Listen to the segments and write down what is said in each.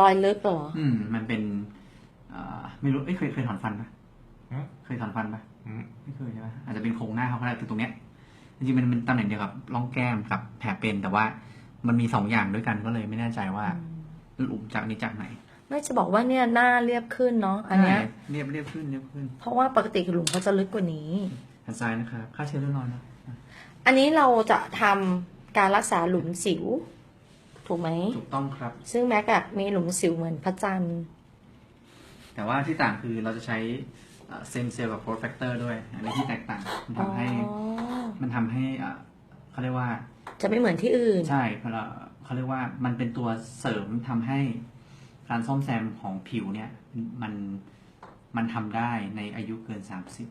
รอยลึกเหรอ อืม มันเป็นเอ่อไม่รู้เอ้ยเคยเคยถอนฟันปะอืมเคยถอนฟันปะอืมไม่เคยใช่ปะอาจจะเป็นโครงหน้าเขาก็ได้คือตรงเนี้ยจริงๆมันเป็นตำแหน่งเดียวกับร่องแก้มกับแผลเป็นแต่ว่ามันมีสองอย่างด้วยกันก็เลยไม่แน่ใจว่าหลุมจากนี้จากไหนไม่จะบอกว่าเนี่ยหน้าเรียบขึ้นเนาะอันเนี้ย ใช่เรียบเรียบขึ้นเรียบขึ้นเพราะว่าปกติหลุมเขาจะลึกกว่านี้ หันซ้ายนะครับค่าเชื้อเลือดร้อนนะอันนี้เราจะทำการรักษาหลุมสิว ถูกไหม ถูกต้องครับ ซึ่งแม็กอะมีหลุมสิวเหมือนพระจันทร์ แต่ว่าที่ต่างคือเราจะใช้เซมเซลกับโ r ร t แฟกเตอร์ด้วย อันนี้ที่แตกต่าง มันอ๋อทำให้มันทำให้อะเขาเรียกว่า จะไม่เหมือนที่อื่น ใช่เพราะเราเขาเรียกว่ามันเป็นตัวเสริมทำให้การซ่อมแซมของผิวเนี่ย มันมันทำได้ในอายุเกิน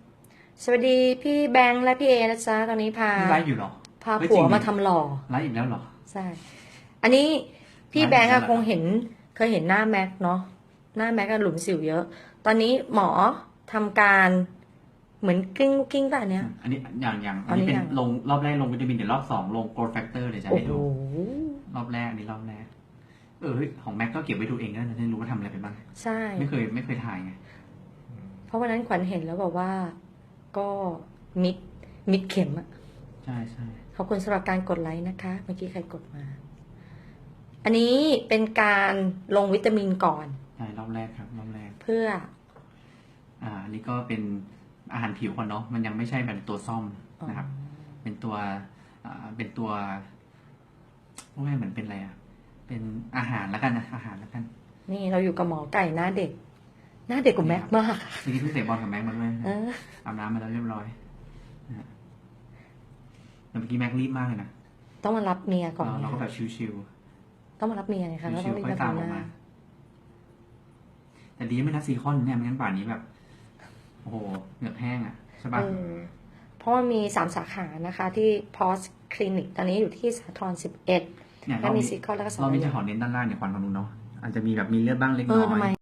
30สวัสดีพี่แบงค์และพี่เอนะจ๊ะตอนนี้พานี่ไลฟ์อยู่เหรอ พาเฮ้ยผัวจริงดิ มาทำหล่อ ไลฟ์อีกแล้วเหรอ ใช่ อันนี้พี่ร้านแบงค์อะไหนล่ะคงเห็นเคยเห็นหน้าแม็กเนาะหน้าแม็กอะหลุมสิวเยอะ ตอนนี้หมอทำการเหมือนกลิ้งกิ้งป่ะเนี้ย อันนี้อย่างอย่างอัอันนนี้นี้เป็นอย่างลงรอบแรกลงวิตามินเดี๋ยวรอบสองลงโกลแฟกเตอร์เดี๋ยวจะโอ้ให้โหดูรอบแรกอันนี้รอบแรก เออเฮ้ยของแม็กก็เก็บไว้ดูเองนะจะได้รู้ว่าทำอะไรไปบ้างใช่ไม่เคยไม่เคยถ่ายไงเพราะวันนั้นขวัญเห็นแล้วบอกว่าก็มิดมิดเข็มอะใช่ใช่ขอบคุณสำหรับการกดไลค์นะคะ เมื่อกี้ใครกดมา อันนี้เป็นการลงวิตามินก่อน ใช่รอบแรกครับรอบแรก เพื่อ อ่าอันนี้ก็เป็นอาหารผิวก่อนเนาะมันยังไม่ใช่แบบตัวซ่อมอ๋อนะครับ เป็นตัวอ่าเป็นตัวว่าเหมือนเป็นอะไรอะเป็นอาหารแล้วกันนะอาหารแล้วกัน นี่เราอยู่กับหมอไก่หน้าเด็ก หน้าเด็กกว่าแม็กมากเมื่อกี้เพิ่งเตะบอลกับแม็กมาด้วยเอออาบน้ำมาแล้วเรียบร้อยนะฮะแต่เมื่อกี้แม็กรีบมากเลยนะต้องมารับเมียก่อนเราเราก็นะแบบชิว ต้องมารับเมียไงๆคะแล้วชิต้อวงรีบๆค่อยมาตามออกทำหน้ามาแต่ดีไม่นัดซีคอนเนี่ยไม่งั้นป่านนี้แบบ โอ้โหเหงือกแห้งอะใช่ปะเออเพราะว่ามีสามสาขานะคะ ที่พอสคลินิกตอนนี้อยู่ที่สาทรสิบเอ็ดเนี่ยแล้วเรามีมีซีคอนแล้วก็สองเรามีระจะยะขอเน้นด้านล่างเดี๋ยวควันของนู้นเนาะอาจจะมีแบบมีเลือดบ้างเล็กเอน้อทำอไมย